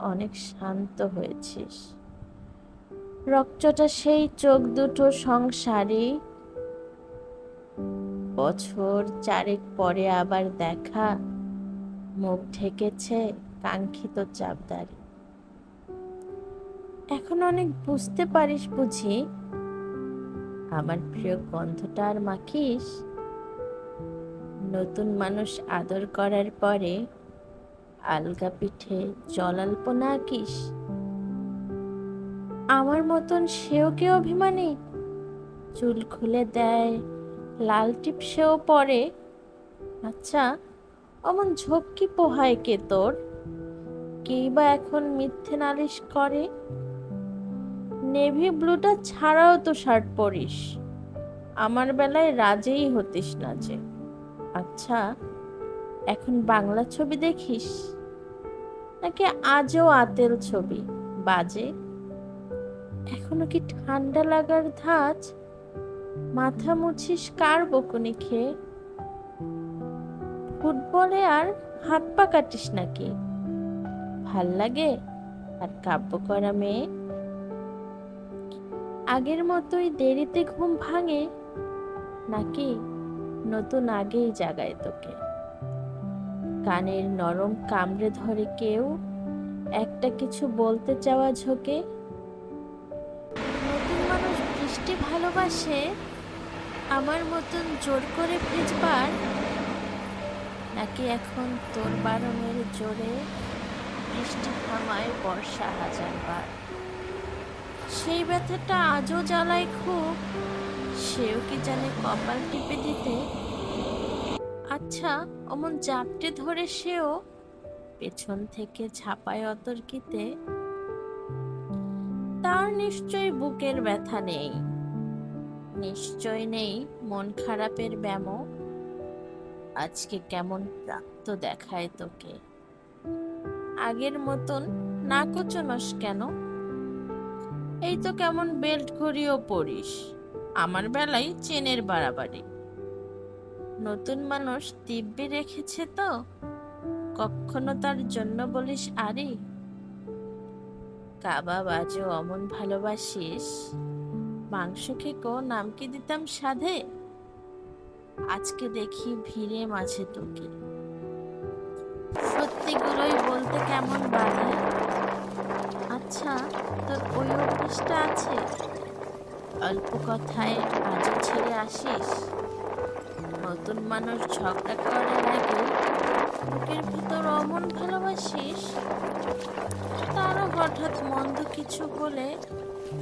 অনেক শান্ত হয়েছিস। রক্তটা সেই চোখ দুটো সংসারী। বছর চারেক পরে আবার দেখা। মুখ ঢেকেছে কাঙ্ক্ষিত চাপদারি। এখন অনেক বুঝতে পারিস বুঝি। আমার প্রিয় গন্ধটা আর মাখিস? নতুন মানুষ আদর করার পরে আলগা পিঠে জলাল্পনা আঁকিস? আমার মতন সেও কি অভিমানী? চুল খুলে দেয়, লাল টিপ সেও পরে। আচ্ছা অমন ঝক্কি পোহায় কে তোর? কেই বা এখন মিথ্যে নালিশ করে? নেভি ব্লুটা ছাড়াও তো শার্ট পরিস। আমার বেলায় রাজেই হতিস না যে। আচ্ছা এখন বাংলা ছবি দেখিস? নাকি আজও আতেল ছবি? বাজে? এখনও কি ঠান্ডা লাগার ধাঁচ? মাথা মুছিস কার বকুনি খেয়ে? ফুটবলে আর হাত পা কাটিস নাকি? ভালো লাগে? আর কাব্য করা মেয়ে? আগের মতোই দেরিতে ঘুম ভাঙে? নাকি নতুন আগেই জাগায় তোকে? কানের নরম কামড়ে ধরে কেউ একটা কিছু বলতে চাওয়া ঝোঁকে, নতুন মানুষ বৃষ্টি ভালোবাসে, আমার মতন জোর করে ভেজবার, নাকি এখন তোর বারণের জোরে বৃষ্টি থামায় বর্ষা হাজারবার? সেই ব্যথাটা আজও জ্বালায় খুব, সেও কি জানে কপাল টিপে দিতে আচ্ছা অমন জাপটে ধরে সেও পেছন থেকে ঝাপায় অতর্কিতে। তার নিশ্চয় বুকের ব্যথা নেই। নিশ্চয় নেই মন খারাপের ব্যামো। আজকে কেমন প্রাপ্ত দেখায় তোকে। আগের মতন না কোচনস কেন? এই তো কেমন বেল্ট ঘড়িও পরিস আমার বেলায় চেনের বাড়াবাড়ি। নতুন মানুষ দিব্যি রেখেছে তো? কখনো তার জন্য বলিস আরে? কাবা বাজো অমন ভালোবাসিস? মাংস খেকো, নাম কি দিতাম সাধে? আজকে দেখি ভিড়ে মাঝে তোকে। সত্যিগুলোই বলতে কেমন বাজে? আচ্ছা তোর ওই অভ্যেসটা আছে? অল্প কথায় আজও ছেড়ে আসিস? নতুন মানুষ ঝগড়া করার আগে বুকের ভিতর অমন ভালোবাসিস তারও হঠাৎ মন্দ কিছু বলে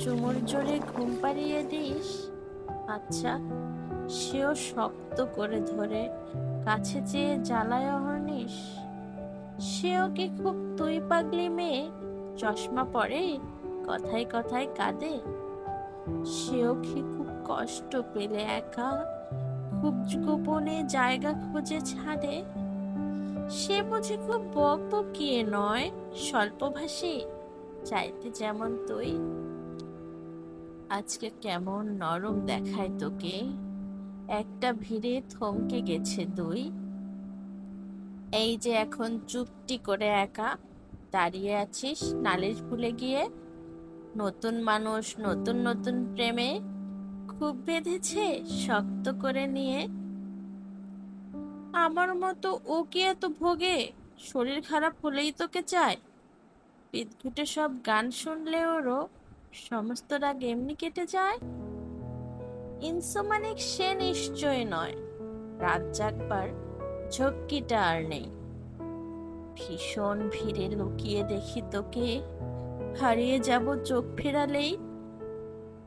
চুমুর জোরে ঘুম পাড়িয়ে দিস। আচ্ছা সেও শক্ত করে ধরে কাছে চেয়ে জ্বালায় অহর্নিস সেও কি খুব তুই পাগলি মেয়ে? চশমা পরে কথায় কথায় কাঁদে। সেও কি খুব কষ্ট পেলে একা খুব গোপনে জায়গা খুঁজে ছাড়ে? সে বুঝি খুব বক বকিয়ে নয়, স্বল্পভাষী? চাইতে যেমন তুই। আজকে কেমন নরম দেখায় তোকে। একটা ভিড়ে থমকে গেছে দুই। এই যে এখন চুপটি করে একা, দাঁড়িয়ে আছিস নালিশ ভুলে গিয়ে? নতুন মানুষ, নতুন নতুন প্রেমে? খুব বেঁধেছে, শক্ত করে নিয়ে। আমার মতো ও কি এত ভোগে? শরীর খারাপ হলেই তোকে চায় বিদঘুটে সব গান শুনলে ওরও সমস্ত রাগ এমনি কেটে যায়। ইনসোমানিক সে নিশ্চয় নয়। রাত জাগবার ঝক্কিটা আর নেই। ভীষণ ভিড়ে লুকিয়ে দেখি তোকে। হারিয়ে যাব চোখ ফেরালেই